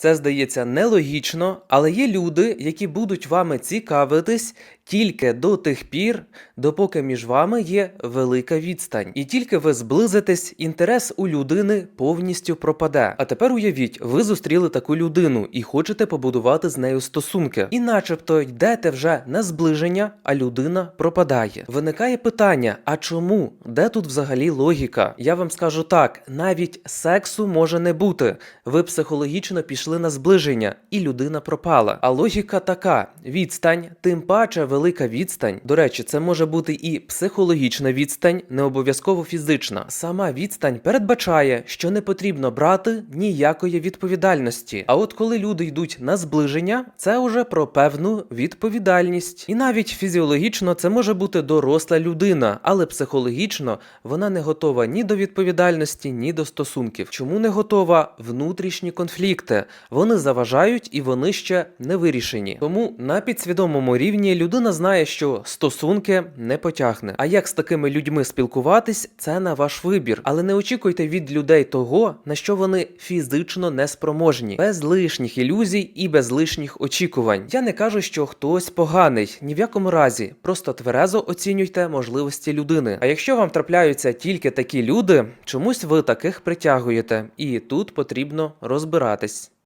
Це здається нелогічно, але є люди, які будуть вами цікавитись тільки до тих пір, допоки між вами є велика відстань. І тільки ви зблизитесь, інтерес у людини повністю пропаде. А тепер уявіть, ви зустріли таку людину і хочете побудувати з нею стосунки. І начебто йдете вже на зближення, а людина пропадає. Виникає питання: а чому? Де тут взагалі логіка? Я вам скажу так: навіть сексу може не бути. Ви психологічно пішли на зближення, і людина пропала. А логіка така: відстань, тим паче велика відстань. До речі, це може бути і психологічна відстань, не обов'язково фізична. Сама відстань передбачає, що не потрібно брати ніякої відповідальності. А от коли люди йдуть на зближення, це вже про певну відповідальність. І навіть фізіологічно це може бути доросла людина, але психологічно вона не готова ні до відповідальності, ні до стосунків. Чому не готова? Внутрішні конфлікти. Вони заважають і вони ще не вирішені. Тому на підсвідомому рівні людина знає, що стосунки не потягне. А як з такими людьми спілкуватись, це на ваш вибір. Але не очікуйте від людей того, на що вони фізично не спроможні, без лишніх ілюзій і без лишніх очікувань. Я не кажу, що хтось поганий, ні в якому разі. Просто тверезо оцінюйте можливості людини. А якщо вам трапляються тільки такі люди, чомусь ви таких притягуєте, і тут потрібно розбиратись.